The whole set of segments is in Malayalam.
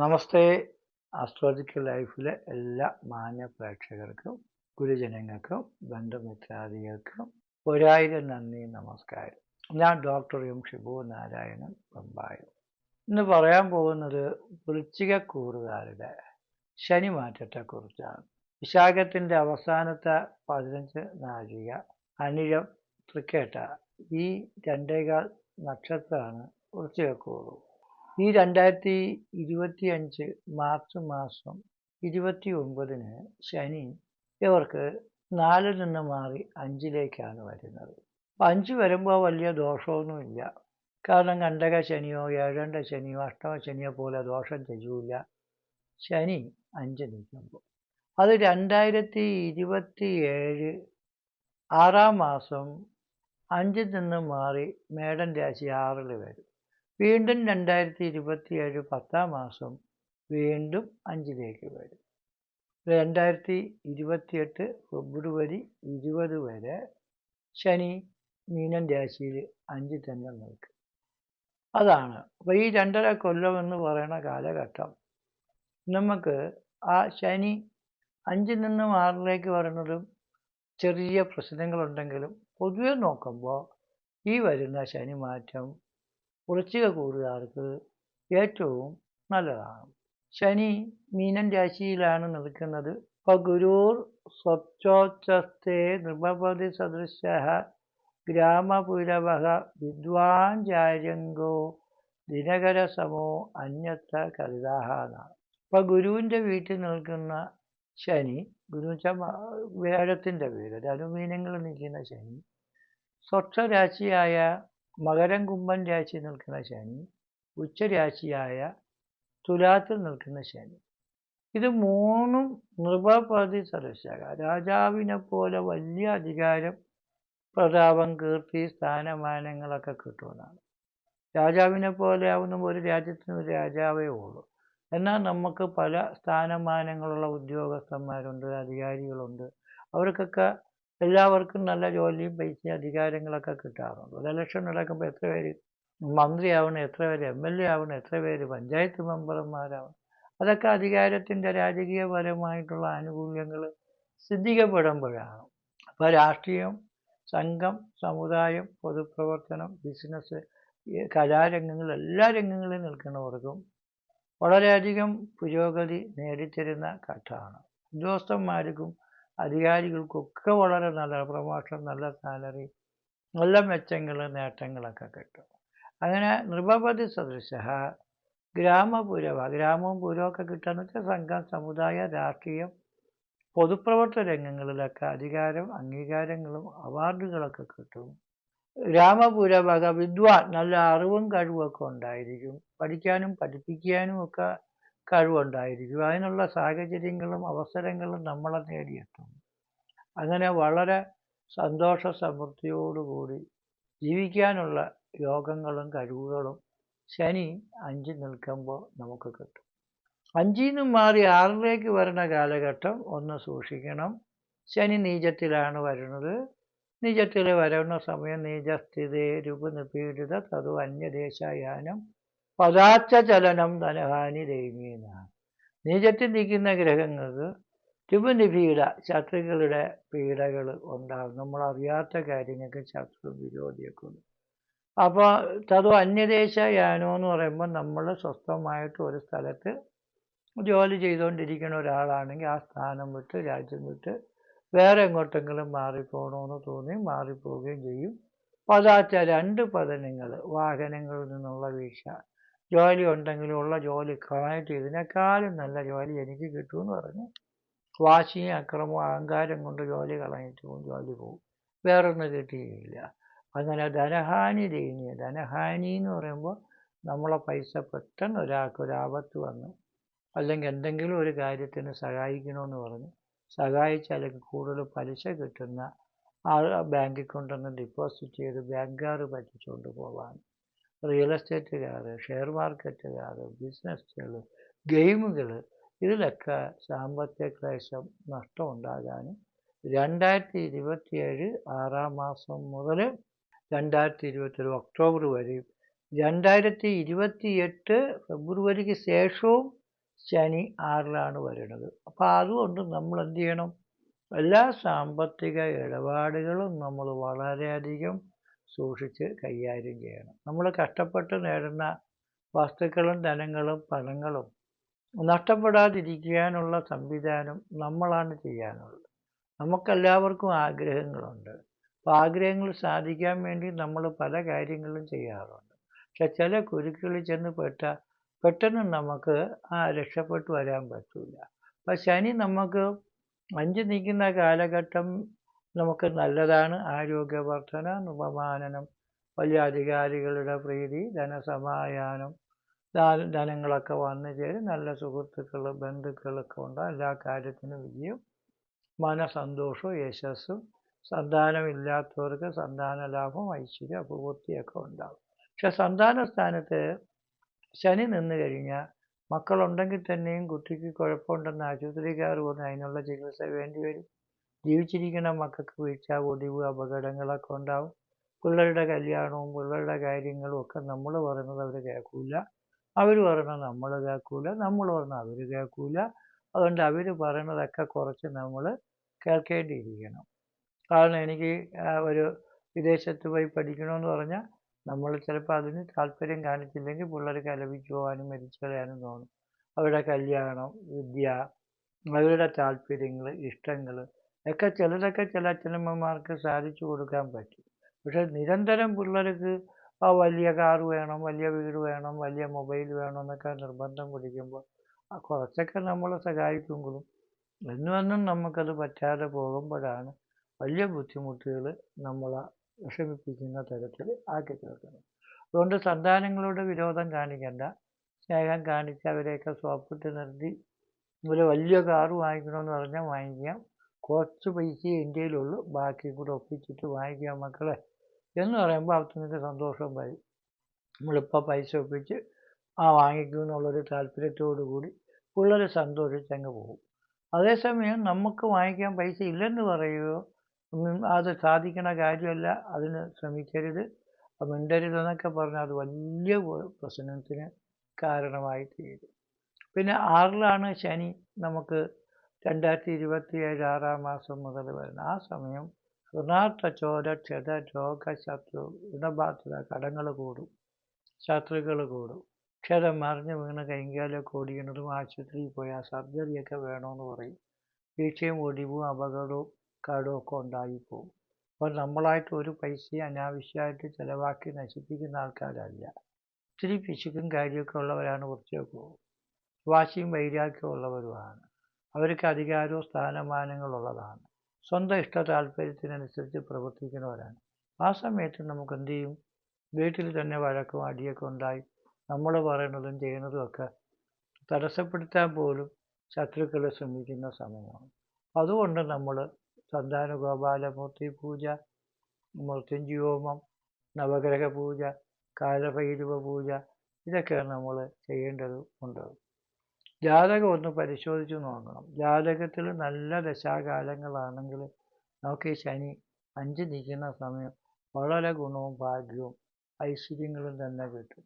നമസ്തേ. ആസ്ട്രോളജിക്കൽ ലൈഫിലെ എല്ലാ മാന്യ പ്രേക്ഷകർക്കും ഗുരുജനങ്ങൾക്കും ബന്ധുമിത്രാദികൾക്കും ഒരായിരം നന്ദി നമസ്കാരം. ഞാൻ ഡോക്ടർ എം ഷിബു നാരായണൻ പമ്പായ ഇന്ന് പറയാൻ പോകുന്നത് വൃശ്ചികക്കൂറുകാരുടെ ശനി മാറ്റത്തെക്കുറിച്ചാണ് വിശാഖത്തിന്റെ അവസാനത്തെ പതിനഞ്ച് നാഴിക അനിഴം തൃക്കേട്ട ഈ രണ്ടേകാൽ നക്ഷത്രമാണ് വൃശ്ചികക്കൂറ് ഈ രണ്ടായിരത്തി ഇരുപത്തി അഞ്ച് മാർച്ച് മാസം ഇരുപത്തി ഒമ്പതിന് ശനി ഇവർക്ക് നാലിൽ നിന്ന് മാറി അഞ്ചിലേക്കാണ് വരുന്നത്. അഞ്ച് വരുമ്പോൾ വലിയ ദോഷമൊന്നുമില്ല കാരണം കണ്ടക ശനിയോ ഏഴണ്ട ശനിയോ അഷ്ടമ ശനിയോ പോലെ ദോഷം ചെയ്യൂല. ശനി അഞ്ച് നിൽക്കുമ്പോൾ. അത് രണ്ടായിരത്തി ഇരുപത്തി ഏഴ് ആറാം മാസം അഞ്ചിൽ നിന്ന് മാറി മേടൻ രാശി ആറിൽ വരും. വീണ്ടും രണ്ടായിരത്തി ഇരുപത്തി ഏഴ് പത്താം മാസം വീണ്ടും അഞ്ചിലേക്ക് വരും. രണ്ടായിരത്തി ഇരുപത്തിയെട്ട് ഫെബ്രുവരി ഇരുപത് വരെ ശനി മീനൻ രാശിയിൽ അഞ്ചിൽ തന്നെ നിൽക്കും. അതാണ് അപ്പോൾ ഈ രണ്ടര കൊല്ലം എന്ന് പറയുന്ന കാലഘട്ടം. നമുക്ക് ആ ശനി അഞ്ചിൽ നിന്നും ആറിലേക്ക് വരുന്നതും ചെറിയ പ്രശ്നങ്ങളുണ്ടെങ്കിലും പൊതുവെ നോക്കുമ്പോൾ ഈ വരുന്ന ശനി മാറ്റം വൃശ്ചിക കൂടുകാർക്ക് ഏറ്റവും നല്ലതാണ്. ശനി മീനൻ രാശിയിലാണ് നിൽക്കുന്നത്. ഇപ്പോൾ സ്വച്ഛോച്ചസ്തേ നൃപതി സദൃശ ഗ്രാമപുരവഹ വിദ്വാൻ ചാര്യങ്കോ ദിനകരസമോ അന്യത്ര കരുതാഹ എന്നാണ് ഇപ്പോൾ ഗുരുവിന്റെ വീട്ടിൽ നിൽക്കുന്ന ശനി ഗുരു വേഴത്തിന്റെ വീട് അനുമീനങ്ങൾ നിൽക്കുന്ന ശനി സ്വച്ഛരാശിയായ മകരം കുംഭം രാശി നിൽക്കുന്ന ശനി ഉച്ചരാശിയായ തുലാത്തിൽ നിൽക്കുന്ന ശനി. ഇത് മൂന്നും നൃപപതി സദസ്യക. രാജാവിനെ പോലെ വലിയ അധികാരം പ്രതാപം കീർത്തി സ്ഥാനമാനങ്ങളൊക്കെ കിട്ടുമെന്നാണ്. രാജാവിനെ പോലെ ആവുന്ന ഒരു രാജ്യത്തിന് ഒരു രാജാവേ ഉള്ളൂ. എന്നാൽ നമുക്ക് പല സ്ഥാനമാനങ്ങളുള്ള ഉദ്യോഗസ്ഥന്മാരുണ്ട് അധികാരികളുണ്ട്. അവർക്കൊക്കെ എല്ലാവർക്കും നല്ല ജോലിയും പൈസയും അധികാരങ്ങളൊക്കെ കിട്ടാറുണ്ട്. ഒരു ഇലക്ഷൻ നടക്കുമ്പോൾ എത്ര പേര് മന്ത്രിയാവണം എത്ര പേര് എം എൽ എ ആവണം എത്ര പേര് പഞ്ചായത്ത് മെമ്പർമാരാവണം. അതൊക്കെ അധികാരത്തിന്റെ രാജകീയപരമായിട്ടുള്ള ആനുകൂല്യങ്ങൾ സിദ്ധിക്കപ്പെടുമ്പോഴാണ്. അപ്പോൾ രാഷ്ട്രീയം സംഘം സമുദായം പൊതുപ്രവർത്തനം ബിസിനസ് കലാരംഗങ്ങൾ എല്ലാ രംഗങ്ങളിലും നിൽക്കുന്നവർക്കും വളരെയധികം പുരോഗതി നേടിത്തരുന്ന ഘട്ടമാണ്. ഉദ്യോഗസ്ഥന്മാർക്കും അധികാരികൾക്കൊക്കെ വളരെ നല്ല പ്രമോഷൻ നല്ല സാലറി നല്ല മെച്ചങ്ങൾ നേട്ടങ്ങളൊക്കെ കിട്ടും. അങ്ങനെ നൃപപതി സദൃശ ഗ്രാമപുരവ ഗ്രാമവും പുരമൊക്കെ കിട്ടുകയെന്ന് വെച്ചാൽ സംഘം സമുദായ രാഷ്ട്രീയം പൊതുപ്രവർത്തന രംഗങ്ങളിലൊക്കെ അധികാരം അംഗീകാരങ്ങളും അവാർഡുകളൊക്കെ കിട്ടും. ഗ്രാമപുരവക വിദ്വാൻ നല്ല അറിവും കഴിവൊക്കെ ഉണ്ടായിരിക്കും. പഠിക്കാനും പഠിപ്പിക്കാനും ഒക്കെ കഴിവുണ്ടായിരിക്കും. അതിനുള്ള സാഹചര്യങ്ങളും അവസരങ്ങളും നമ്മളെ നേടിയെത്തും അങ്ങനെ വളരെ സന്തോഷ സമൃദ്ധിയോടുകൂടി ജീവിക്കാനുള്ള യോഗങ്ങളും കഴിവുകളും ശനി അഞ്ച് നിൽക്കുമ്പോൾ നമുക്ക് കിട്ടും. അഞ്ചിൽ നിന്നും മാറി ആറിലേക്ക് വരുന്ന കാലഘട്ടം ഒന്ന് സൂക്ഷിക്കണം. ശനി നീചത്തിലാണ് വരുന്നത്. നീചത്തിൽ വരുന്ന സമയം നീചസ്ഥിതി രൂപനിപീഡിത തതു അന്യദേശയാനം പദാച്ച ചലനം ധനഹാനി ദൈവീന നീചത്തിൽ നിൽക്കുന്ന ഗ്രഹങ്ങൾക്ക് പീഡ ശത്രുക്കളുടെ പീഡകൾ ഉണ്ടാകും. നമ്മൾ അറിയാത്ത കാര്യങ്ങൾക്ക് ശത്രു വിരോധിയൊക്കെ ഉണ്ട് അപ്പോൾ തതു അന്യദേശയാനോ എന്ന് പറയുമ്പോൾ നമ്മൾ സ്വസ്ഥമായിട്ട് ഒരു സ്ഥലത്ത് ജോലി ചെയ്തുകൊണ്ടിരിക്കുന്ന ഒരാളാണെങ്കിൽ ആ സ്ഥാനം വിട്ട് രാജ്യം വിട്ട് വേറെ എങ്ങോട്ടെങ്കിലും മാറിപ്പോകണമെന്ന് തോന്നി മാറിപ്പോവുകയും ചെയ്യും. പതാച്ച രണ്ട് പതനങ്ങൾ വാഹനങ്ങളിൽ നിന്നുള്ള വീഴ്ച. ജോലി ഉണ്ടെങ്കിലും ഉള്ള ജോലി കളഞ്ഞിട്ട് ഇതിനേക്കാളും നല്ല ജോലി എനിക്ക് കിട്ടുമെന്ന് പറഞ്ഞ് വാശിയും അക്രമവും അഹങ്കാരം കൊണ്ട് ജോലി കളഞ്ഞിട്ട് പോകും ജോലി പോകും. വേറൊന്നും കിട്ടിയില്ല. അങ്ങനെ ധനഹാനി ദൈന്യ ധനഹാനി എന്ന് പറയുമ്പോൾ നമ്മളെ പൈസ പെട്ടെന്ന് ഒരാൾക്ക് ഒരു ആപത്ത് വന്നു അല്ലെങ്കിൽ എന്തെങ്കിലും ഒരു കാര്യത്തിന് സഹായിക്കണമെന്ന് പറഞ്ഞ് സഹായിച്ചാൽ കൂടുതൽ പലിശ കിട്ടുന്ന ആ ബാങ്കിൽ കൊണ്ടുവന്ന് ഡെപ്പോസിറ്റ് ചെയ്ത് ബാങ്കുകാർ പറ്റിച്ചുകൊണ്ട് പോകാൻ റിയൽ എസ്റ്റേറ്റുകാർ ഷെയർ മാർക്കറ്റുകാർ ബിസിനസ്സുകൾ ഗെയിമുകൾ ഇതിലൊക്കെ സാമ്പത്തിക ക്ലേശം നഷ്ടം ഉണ്ടാകാനും രണ്ടായിരത്തി ഇരുപത്തിയേഴ് ആറാം മാസം മുതൽ രണ്ടായിരത്തി ഇരുപത്തേഴ് ഒക്ടോബർ വരെയും രണ്ടായിരത്തി ഇരുപത്തി എട്ട് ഫെബ്രുവരിക്ക് ശേഷവും ശനി ആറിലാണ് വരുന്നത് അപ്പോൾ അതുകൊണ്ട് നമ്മൾ എന്ത് ചെയ്യണം? എല്ലാ സാമ്പത്തിക ഇടപാടുകളും നമ്മൾ വളരെയധികം സൂക്ഷിച്ച് കൈകാര്യം ചെയ്യണം. നമ്മൾ കഷ്ടപ്പെട്ട് നേടുന്ന വസ്തുക്കളും ധനങ്ങളും പണങ്ങളും നഷ്ടപ്പെടാതിരിക്കാനുള്ള സംവിധാനം നമ്മളാണ് ചെയ്യാനുള്ളത്. നമുക്കെല്ലാവർക്കും ആഗ്രഹങ്ങളുണ്ട്. അപ്പോൾ ആഗ്രഹങ്ങൾ സാധിക്കാൻ വേണ്ടി നമ്മൾ പല കാര്യങ്ങളും ചെയ്യാറുണ്ട്. പക്ഷെ ചില കുരുക്കളിൽ ചെന്ന് പെട്ട പെട്ടെന്ന് നമുക്ക് ആ രക്ഷപ്പെട്ടു വരാൻ പറ്റില്ല അപ്പം ശനി നമുക്ക് അഞ്ച് നിൽക്കുന്ന കാലഘട്ടം നമുക്ക് നല്ലതാണ്. ആരോഗ്യവർദ്ധന ഉപമാനനം വലിയ അധികാരികളുടെ പ്രീതി ധനസമായാനം ധനങ്ങളൊക്കെ വന്നു ചേരും. നല്ല സുഹൃത്തുക്കൾ ബന്ധുക്കളൊക്കെ ഉണ്ട്. എല്ലാ കാര്യത്തിനും വിജയം. മനസന്തോഷവും യശസ്സും. സന്താനമില്ലാത്തവർക്ക് സന്താന ലാഭം ഐശ്വര്യം അഭിവൃദ്ധിയൊക്കെ ഉണ്ടാകും. പക്ഷെ സന്താന സ്ഥാനത്ത് ശനി നിന്ന് കഴിഞ്ഞാൽ മക്കളുണ്ടെങ്കിൽ തന്നെയും കുട്ടിക്ക് കുഴപ്പമുണ്ടെന്ന് ആശുപത്രിക്കാർ പറഞ്ഞ് അതിനുള്ള ചികിത്സ വേണ്ടി വരും. ജീവിച്ചിരിക്കുന്ന മക്കൾക്ക് വീഴ്ച ഒടിവ് അപകടങ്ങളൊക്കെ ഉണ്ടാവും. പിള്ളേരുടെ കല്യാണവും പിള്ളേരുടെ കാര്യങ്ങളും ഒക്കെ നമ്മൾ പറയുന്നത് അവർ കേൾക്കൂല. അവർ പറയുന്നത് നമ്മൾ കേൾക്കൂല. നമ്മൾ പറഞ്ഞാൽ അവർ കേൾക്കൂല. അതുകൊണ്ട് അവർ പറയുന്നതൊക്കെ കുറച്ച് നമ്മൾ കേൾക്കേണ്ടിയിരിക്കണം. കാരണം എനിക്ക് ഒരു വിദേശത്ത് പോയി പഠിക്കണമെന്ന് പറഞ്ഞാൽ നമ്മൾ ചിലപ്പോൾ അതിന് താല്പര്യം കാണിച്ചില്ലെങ്കിൽ പിള്ളേർ കലപിച്ചു പോകാനും മരിച്ചു കളയാനും തോന്നും. അവരുടെ കല്യാണം വിദ്യ അവരുടെ താല്പര്യങ്ങൾ ഇഷ്ടങ്ങൾ ഒക്കെ ചിലതൊക്കെ ചില അച്ഛനമ്മമാർക്ക് സാധിച്ചു കൊടുക്കാൻ പറ്റും. പക്ഷെ നിരന്തരം പിള്ളേർക്ക് ആ വലിയ കാർ വേണം വലിയ വീട് വേണം വലിയ മൊബൈൽ വേണം എന്നൊക്കെ നിർബന്ധം പിടിക്കുമ്പോൾ ആ കുറച്ചൊക്കെ നമ്മളെ സഹായിക്കുമ്പോഴും എന്നും നമുക്കത് പറ്റാതെ പോകുമ്പോഴാണ് വലിയ ബുദ്ധിമുട്ടുകൾ നമ്മളെ വിഷമിപ്പിക്കുന്ന തരത്തിൽ ആക്കി തീർക്കുന്നത്. അതുകൊണ്ട് സന്താനങ്ങളോട് വിരോധം കാണിക്കണ്ട. സ്നേഹം കാണിച്ച് അവരെയൊക്കെ സോപ്പിട്ട് നിർത്തി ഒരു വലിയ കാറ് വാങ്ങിക്കണമെന്ന് പറഞ്ഞാൽ വാങ്ങിക്കാം. കുറച്ച് പൈസയെ ഇന്ത്യയിലുള്ളൂ. ബാക്കി കൂടെ ഒപ്പിച്ചിട്ട് വാങ്ങിക്കാം മക്കളെ എന്ന് പറയുമ്പോൾ അവർക്ക് സന്തോഷം വരും. നമ്മളിപ്പോൾ പൈസ ഒപ്പിച്ച് ആ വാങ്ങിക്കും എന്നുള്ളൊരു താല്പര്യത്തോടു കൂടി പിള്ളേർ സന്തോഷിച്ച് അങ്ങ് പോകും. അതേസമയം നമുക്ക് വാങ്ങിക്കാൻ പൈസ ഇല്ലെന്ന് പറയുകയോ അത് സാധിക്കണ കാര്യമല്ല അതിന് ശ്രമിക്കരുത്. മിണ്ടരുതെന്നൊക്കെ പറഞ്ഞാൽ അത് വലിയ പ്രശ്നത്തിന് കാരണമായി തീരും. പിന്നെ ആറിലാണ് ശനി നമുക്ക് രണ്ടായിരത്തി ഇരുപത്തി ഏഴ് ആറാം മാസം മുതൽ വരുന്ന ആ സമയം ഋണാർത്ഥ ചോര ക്ഷത രോഗ ശത്രു ഋണബാധ്യത കടങ്ങൾ കൂടും. ശത്രുക്കൾ കൂടും. ക്ഷതം മറിഞ്ഞ് വീണ് കൈകാലൊക്കെ ഓടിക്കുന്നതും ആശുപത്രിയിൽ പോയാൽ സർജറിയൊക്കെ വേണമെന്ന് പറയും. വീഴ്ചയും ഒടിവും അപകടവും കടവും ഒക്കെ ഉണ്ടായിപ്പോവും. അപ്പോൾ നമ്മളായിട്ട് ഒരു പൈസയും അനാവശ്യമായിട്ട് ചിലവാക്കി നശിപ്പിക്കുന്ന ആൾക്കാരല്ല. ഇത്തിരി പിശുക്കും കാര്യമൊക്കെ ഉള്ളവരാണ് കുറച്ചൊക്കെ വാശിയും വൈരാഗ്യവും ഉള്ളവരുമാണ്. അവർക്ക് അധികാരവും സ്ഥാനമാനങ്ങളുള്ളതാണ്. സ്വന്തം ഇഷ്ട താല്പര്യത്തിനനുസരിച്ച് പ്രവർത്തിക്കുന്നവരാണ്. ആ സമയത്ത് നമുക്ക് എന്ത് ചെയ്യും? വീട്ടിൽ തന്നെ വഴക്കും അടിയൊക്കെ ഉണ്ടായി നമ്മൾ പറയുന്നതും ചെയ്യുന്നതും ഒക്കെ തടസ്സപ്പെടുത്താൻ പോലും ശത്രുക്കൾ ശ്രമിക്കുന്ന സമയമാണ്. അതുകൊണ്ട് നമ്മൾ സന്താന ഗോപാലമൂർത്തി പൂജ മൃത്യുഞ്ജയോമം നവഗ്രഹ പൂജ കാലഭൈരവ പൂജ ഇതൊക്കെയാണ് നമ്മൾ ചെയ്യേണ്ടത് ഉണ്ട്. ജാതകം ഒന്ന് പരിശോധിച്ച് നോക്കണം. ജാതകത്തിൽ നല്ല ദശാകാലങ്ങളാണെങ്കിൽ നമുക്ക് ഈ ശനി അഞ്ച് നിൽക്കുന്ന സമയം വളരെ ഗുണവും ഭാഗ്യവും ഐശ്വര്യങ്ങളും തന്നെ കിട്ടും.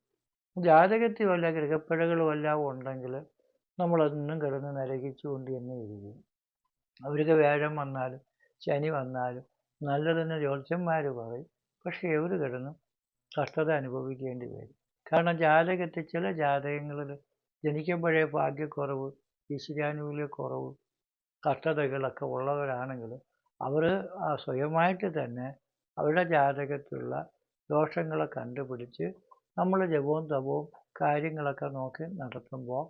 ജാതകത്തിൽ വല്ല ഗ്രഹപ്പിഴകളും എല്ലാം ഉണ്ടെങ്കിൽ നമ്മളൊന്നും കിടന്ന് നരകിച്ചുകൊണ്ട് തന്നെ ഇരിക്കും. അവർക്ക് വേഴം വന്നാലും ശനി വന്നാലും നല്ലതെന്ന് ജ്യോത്സ്യന്മാർ പറയും. പക്ഷേ അവർ കിടന്ന് കഷ്ടത അനുഭവിക്കേണ്ടി വരും. കാരണം ജാതകത്തിൽ ചില ജാതകങ്ങളിൽ ജനിക്കുമ്പോഴേ ഭാഗ്യക്കുറവ് ഈശ്വരാനുകൂല്യക്കുറവ് കഷ്ടതകളൊക്കെ ഉള്ളവരാണെങ്കിൽ അവർ സ്വയമായിട്ട് തന്നെ അവരുടെ ജാതകത്തിലുള്ള ദോഷങ്ങളെ കണ്ടുപിടിച്ച് നമ്മൾ ജപവും തപവും കാര്യങ്ങളൊക്കെ നോക്കി നടത്തുമ്പോൾ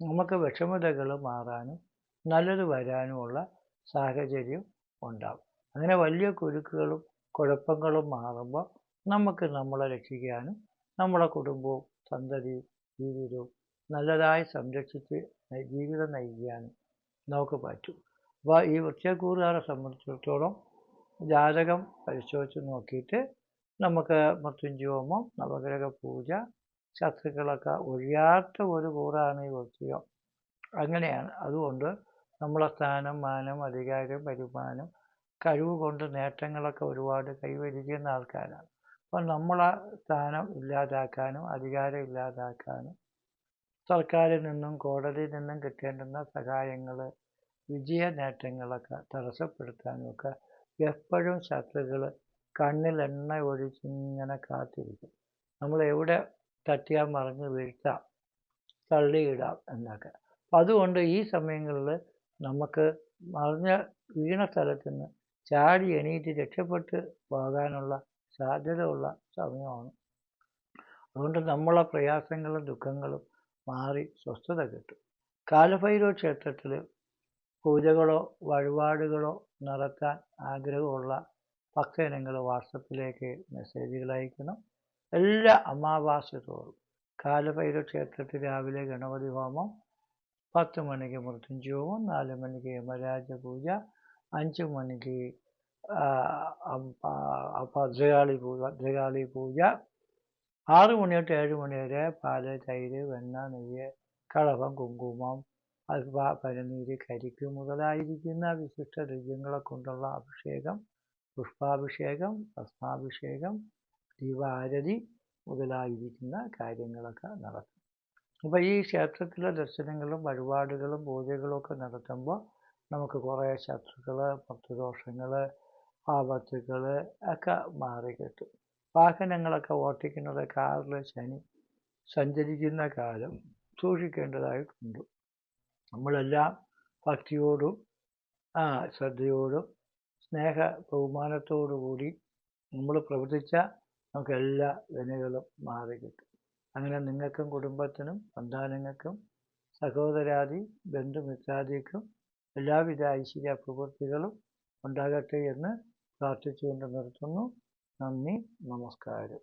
നമുക്ക് വിഷമതകൾ മാറാനും നല്ലത് വരാനുമുള്ള സാഹചര്യം ഉണ്ടാകും അങ്ങനെ വലിയ കുരുക്കുകളും കുഴപ്പങ്ങളും മാറുമ്പോൾ നമുക്ക് നമ്മളെ രക്ഷിക്കാനും നമ്മളെ കുടുംബവും സന്തതിയും ജീവിതവും നല്ലതായി സംരക്ഷിച്ച് ജീവിതം നയിക്കാനും നമുക്ക് പറ്റും. അപ്പോൾ ഈ വൃക്ഷക്കൂറുകാരെ സംബന്ധിച്ചിടത്തോളം ജാതകം പരിശോധിച്ച് നോക്കിയിട്ട് നമുക്ക് മൃത്യുഞ്ജോമം നവഗ്രഹ പൂജ ശത്രുക്കളൊക്കെ ഒഴിയാത്ത ഒരു കൂറാണ് ഈ വൃശ്ചികം അങ്ങനെയാണ്. അതുകൊണ്ട് നമ്മളെ സ്ഥാനം മാനം അധികാരം വരുമാനം കഴിവ് കൊണ്ട് നേട്ടങ്ങളൊക്കെ ഒരുപാട് കൈവരിക്കുന്ന ആൾക്കാരാണ്. അപ്പം നമ്മളെ സ്ഥാനം ഇല്ലാതാക്കാനും അധികാരം ഇല്ലാതാക്കാനും സർക്കാരിൽ നിന്നും കോടതിയിൽ നിന്നും കിട്ടേണ്ടുന്ന സഹായങ്ങൾ വിജയ നേട്ടങ്ങളൊക്കെ തടസ്സപ്പെടുത്താനുമൊക്കെ എപ്പോഴും ശത്രുക്കൾ കണ്ണിൽ എണ്ണ ഒഴിച്ചിങ്ങനെ കാത്തിരിക്കും. നമ്മൾ എവിടെ തട്ടിയാൽ മറിഞ്ഞ് വീഴ്ത്താം തള്ളിയിടാം എന്നൊക്കെ. അതുകൊണ്ട് ഈ സമയങ്ങളിൽ നമുക്ക് മറിഞ്ഞ വീണ സ്ഥലത്ത് നിന്ന് ചാടി എണീറ്റ് രക്ഷപ്പെട്ട് പോകാനുള്ള സാധ്യതയുള്ള സമയമാണ്. അതുകൊണ്ട് നമ്മളെ പ്രയാസങ്ങളും ദുഃഖങ്ങളും മാറി സ്വസ്ഥത കിട്ടും. കാലഭൈരവ ക്ഷേത്രത്തിൽ പൂജകളോ വഴിപാടുകളോ നടത്താൻ ആഗ്രഹമുള്ള ഭക്തജനങ്ങൾ വാട്സപ്പിലേക്ക് മെസ്സേജുകൾ അയക്കണം. എല്ലാ അമാവാസ്യ തോറും. കാലഭൈരവ ക്ഷേത്രത്തിൽ രാവിലെ ഗണപതി ഹോമം പത്ത് മണിക്ക് മൃത്യുഞ്ജയ ഹോമം നാല് മണിക്ക് യമരാജ പൂജ അഞ്ച് മണിക്ക് ഭദ്രകാളി പൂജ ഭദ്രകാളി പൂജ ആറ് മണി തൊട്ട് ഏഴ് മണി വരെ പാൽ തൈര് വെണ്ണ നെയ്യ് കളഭം കുങ്കുമം പനിനീര് കരിക്ക് മുതലായിരിക്കുന്ന വിശിഷ്ട ദ്രവ്യങ്ങളെ കൊണ്ടുള്ള അഭിഷേകം പുഷ്പാഭിഷേകം ഭസ്മാഭിഷേകം ദീപാരതി മുതലായിരിക്കുന്ന കാര്യങ്ങളൊക്കെ നടത്തും അപ്പോൾ ഈ ക്ഷേത്രത്തിലെ ദർശനങ്ങളും വഴിപാടുകളും പൂജകളും ഒക്കെ നടത്തുമ്പോൾ നമുക്ക് കുറേ ശത്രുക്കൾ ഭക്തദോഷങ്ങൾ ആപത്തുകൾ ഒക്കെ മാറി കിട്ടും വാഹനങ്ങളൊക്കെ ഓട്ടിക്കുന്നത് കാറിൽ ശനി സഞ്ചരിക്കുന്ന കാലം സൂക്ഷിക്കേണ്ടതായിട്ടുണ്ട്. നമ്മളെല്ലാം ഭക്തിയോടും ആ ശ്രദ്ധയോടും സ്നേഹ ബഹുമാനത്തോടു കൂടി നമ്മൾ പ്രവർത്തിച്ച നമുക്ക് എല്ലാ വിനകളും മാറി കിട്ടും. അങ്ങനെ നിങ്ങൾക്കും കുടുംബത്തിനും സന്താനങ്ങൾക്കും സഹോദരാദി ബന്ധുമിത്രാദിക്കും എല്ലാവിധ ഐശ്വര്യ പ്രവൃത്തികളും ഉണ്ടാകട്ടെ എന്ന് പ്രാർത്ഥിച്ചുകൊണ്ട് നിർത്തുന്നു. നന്ദി നമസ്കാരം